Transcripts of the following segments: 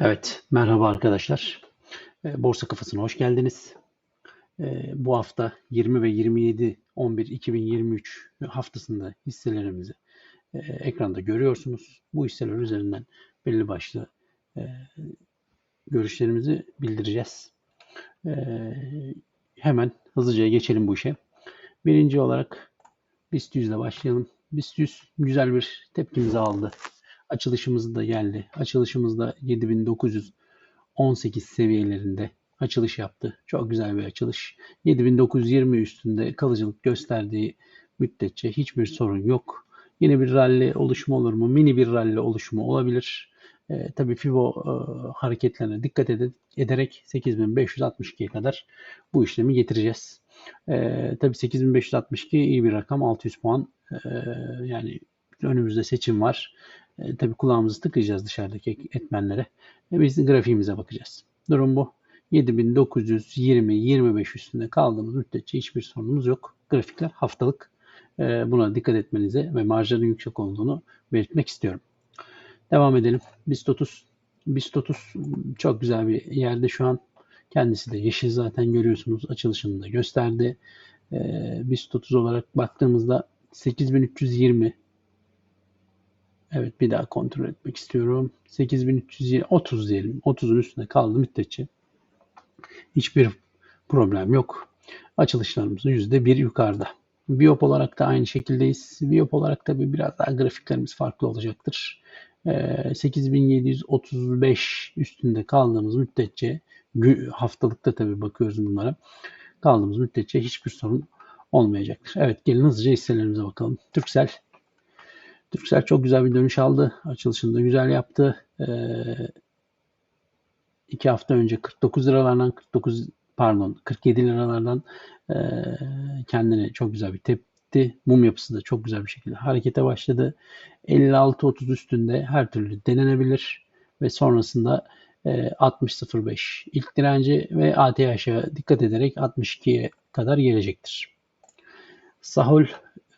Evet, merhaba arkadaşlar. E, Borsa Kafası'na hoş geldiniz. E, Bu hafta 20 ve 27 11 2023 haftasında hisselerimizi e, ekranda görüyorsunuz. Bu hisseler üzerinden belli başlı e, görüşlerimizi bildireceğiz. E, Hemen hızlıca geçelim bu işe. Birinci olarak BIST 100 ile başlayalım. BIST 100 güzel bir tepkimizi aldı. Açılışımız da geldi. Açılışımızda 7918 seviyelerinde açılış yaptı. Çok güzel bir açılış. 7920 üstünde kalıcılık gösterdiği müddetçe hiçbir sorun yok. Yine bir rally oluşumu olur mu? Mini bir rally oluşumu olabilir. E, tabii FIBO e, hareketlerine dikkat ed- ederek 8562'ye kadar bu işlemi getireceğiz. E, tabii 8562 iyi bir rakam. 600 puan. E, yani önümüzde seçim var. E, tabii kulağımızı tıkayacağız dışarıdaki etmenlere. E, biz grafiğimize bakacağız. Durum bu. 7920-25 üstünde kaldığımız müddetçe hiçbir sorunumuz yok. Grafikler haftalık. E, buna dikkat etmenize ve marjların yüksek olduğunu belirtmek istiyorum. Devam edelim. BIST 30. BIST 30 çok güzel bir yerde şu an. Kendisi de yeşil zaten görüyorsunuz. Açılışını da gösterdi. E, BIST 30 olarak baktığımızda 8320 Evet bir daha kontrol etmek istiyorum. 8320 30 diyelim. 30'un üstünde kaldı müddetçe. Hiçbir problem yok. Açılışlarımız %1 yukarıda. Biop olarak da aynı şekildeyiz. Biop olarak tabii biraz daha grafiklerimiz farklı olacaktır. Ee, 8735 üstünde kaldığımız müddetçe haftalıkta tabii bakıyoruz bunlara. Kaldığımız müddetçe hiçbir sorun olmayacaktır. Evet gelin hızlıca hisselerimize bakalım. Türksel Türksel çok güzel bir dönüş aldı. Açılışını da güzel yaptı. Ee, iki hafta önce 49 liralardan 49 pardon 47 liralardan e, kendini çok güzel bir tepti. Mum yapısı da çok güzel bir şekilde harekete başladı. 56-30 üstünde her türlü denenebilir ve sonrasında e, 60-05 ilk direnci ve ATH'a dikkat ederek 62'ye kadar gelecektir. Sahol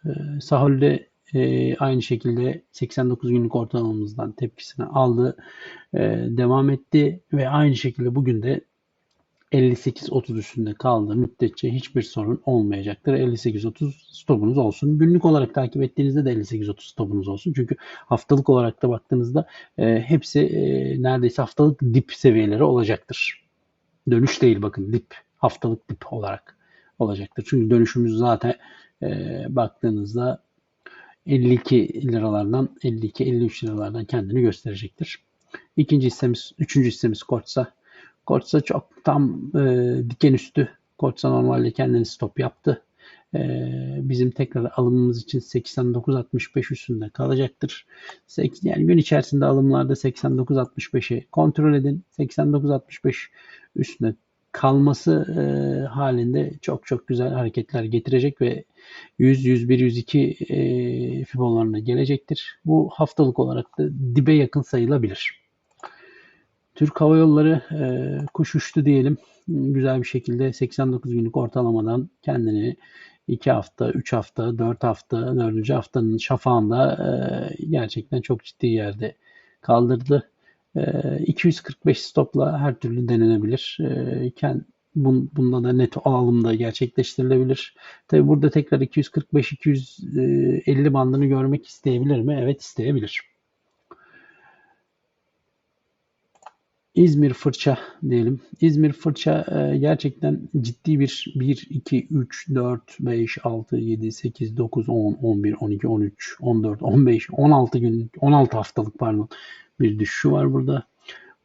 e, Sahol'de e, aynı şekilde 89 günlük ortalamamızdan tepkisini aldı. E, devam etti ve aynı şekilde bugün de 58-30 üstünde kaldığı müddetçe hiçbir sorun olmayacaktır. 58-30 stopunuz olsun. Günlük olarak takip ettiğinizde de 58-30 stopunuz olsun. Çünkü haftalık olarak da baktığınızda e, hepsi e, neredeyse haftalık dip seviyeleri olacaktır. Dönüş değil bakın dip. Haftalık dip olarak olacaktır. Çünkü dönüşümüz zaten e, baktığınızda 52 liralardan 52-53 liralardan kendini gösterecektir. İkinci hissemiz, üçüncü hissemiz Kortsa. Kortsa çok tam e, diken üstü. Kortsa normalde kendini stop yaptı. E, bizim tekrar alımımız için 89-65 üstünde kalacaktır. Sek- Yani gün içerisinde alımlarda 89-65'i kontrol edin. 89-65 üstünde kalması e, halinde çok çok güzel hareketler getirecek ve 100, 101, 102 e, fibolarına gelecektir. Bu haftalık olarak da dibe yakın sayılabilir. Türk Hava Yolları e, kuş uçtu diyelim. Güzel bir şekilde 89 günlük ortalamadan kendini 2 hafta, 3 hafta, 4 hafta, 4. haftanın şafağında e, gerçekten çok ciddi yerde kaldırdı. E, 245 stopla her türlü denenebilir. E, kend, bun, bunda da net alım da gerçekleştirilebilir. Tabi burada tekrar 245-250 bandını görmek isteyebilir mi? Evet isteyebilir. İzmir fırça diyelim. İzmir fırça e, gerçekten ciddi bir 1, 2, 3, 4, 5, 6, 7, 8, 9, 10, 11, 12, 13, 14, 15, 16 gün, 16 haftalık pardon bir düşüşü var burada.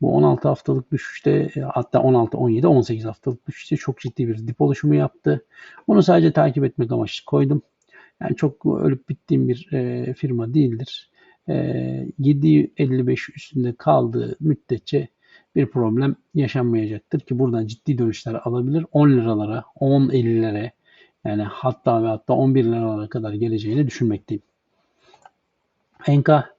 Bu 16 haftalık düşüşte hatta 16, 17, 18 haftalık düşüşte çok ciddi bir dip oluşumu yaptı. Onu sadece takip etmek amaçlı koydum. Yani çok ölüp bittiğim bir e, firma değildir. E, 7.55 üstünde kaldığı müddetçe bir problem yaşanmayacaktır ki buradan ciddi dönüşler alabilir. 10 liralara, 10 50'lere yani hatta ve hatta 11 liralara kadar geleceğini düşünmekteyim. Enka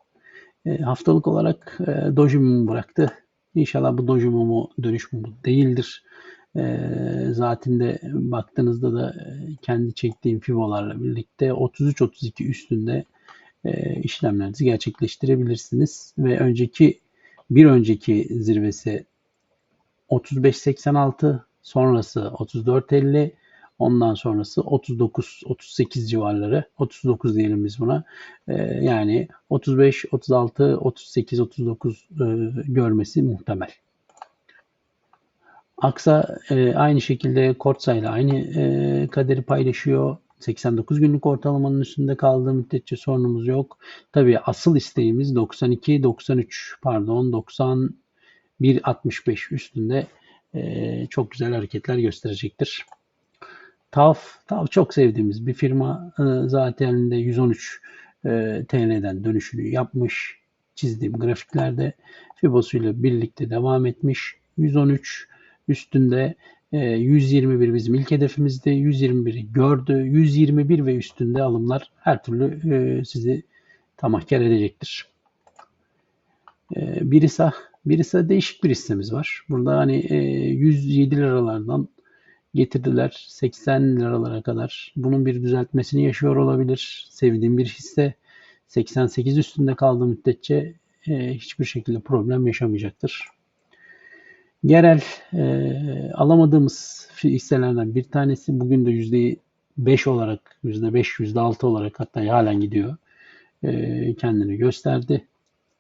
e, haftalık olarak e, doji mumu bıraktı. İnşallah bu doji mumu dönüş mumu değildir. E, zaten de baktığınızda da e, kendi çektiğim fibolarla birlikte 33-32 üstünde e, işlemlerinizi gerçekleştirebilirsiniz ve önceki Bir önceki zirvesi 35.86, sonrası 34.50, ondan sonrası 39-38 civarları. 39 diyelim biz buna. Ee, yani 35, 36, 38, 39 e, görmesi muhtemel. Aksa e, aynı şekilde Kortsa ile aynı e, kaderi paylaşıyor. 89 günlük ortalamanın üstünde kaldığı müddetçe sorunumuz yok. Tabii asıl isteğimiz 92 93 pardon 91 65 üstünde e, çok güzel hareketler gösterecektir. TAF, TAF çok sevdiğimiz bir firma. E, zaten de 113 e, TL'den dönüşünü yapmış. Çizdiğim grafiklerde Fibosu ile birlikte devam etmiş. 113 üstünde 121 e, bizim ilk hedefimizde 121'i gördü. 121 ve üstünde alımlar her türlü sizi tamahkar edecektir. Birisa Birisa değişik bir hissemiz var. Burada hani 107 liralardan getirdiler 80 liralara kadar. Bunun bir düzeltmesini yaşıyor olabilir. Sevdiğim bir hisse 88 üstünde kaldığı müddetçe e, hiçbir şekilde problem yaşamayacaktır. Genel e, alamadığımız hisselerden bir tanesi bugün de %5 olarak, %5, %6 olarak hatta halen gidiyor. E, kendini gösterdi.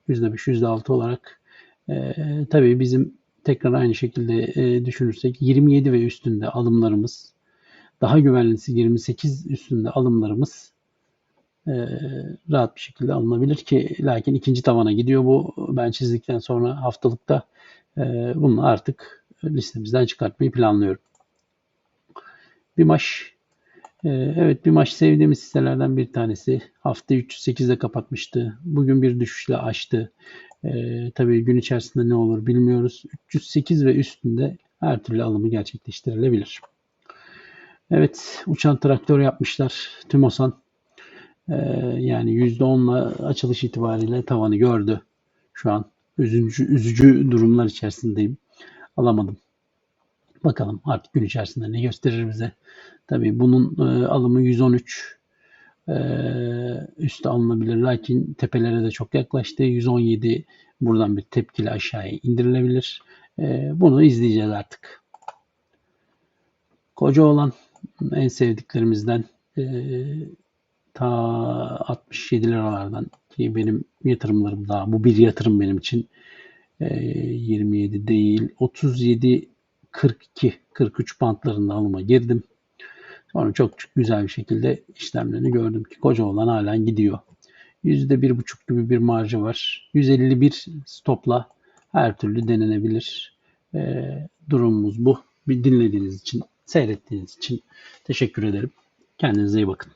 %5, %6 olarak. E, tabii bizim tekrar aynı şekilde e, düşünürsek 27 ve üstünde alımlarımız daha güvenlisi 28 üstünde alımlarımız e, rahat bir şekilde alınabilir ki lakin ikinci tavana gidiyor bu ben çizdikten sonra haftalıkta e, bunu artık listemizden çıkartmayı planlıyorum. Bir maç e, evet bir maç sevdiğimiz hisselerden bir tanesi. Hafta 308'de kapatmıştı. Bugün bir düşüşle açtı. Ee, tabii gün içerisinde ne olur bilmiyoruz. 308 ve üstünde her türlü alımı gerçekleştirilebilir. Evet uçan traktör yapmışlar. Tümosan ee, yani %10'la açılış itibariyle tavanı gördü. Şu an üzücü, üzücü durumlar içerisindeyim. Alamadım. Bakalım artık gün içerisinde ne gösterir bize. Tabii bunun e, alımı 113 e, üste alınabilir. Lakin tepelere de çok yaklaştı. 117 buradan bir tepkili aşağıya indirilebilir. E, bunu izleyeceğiz artık. Koca olan en sevdiklerimizden e, ta 67 liralardan ki benim yatırımlarım daha bu bir yatırım benim için e, 27 değil 37 42 43 bantlarında alıma girdim. Sonra çok güzel bir şekilde işlemlerini gördüm ki koca olan halen gidiyor. %1,5 gibi bir marjı var. 151 stopla her türlü denenebilir. E, durumumuz bu. Bir dinlediğiniz için, seyrettiğiniz için teşekkür ederim. Kendinize iyi bakın.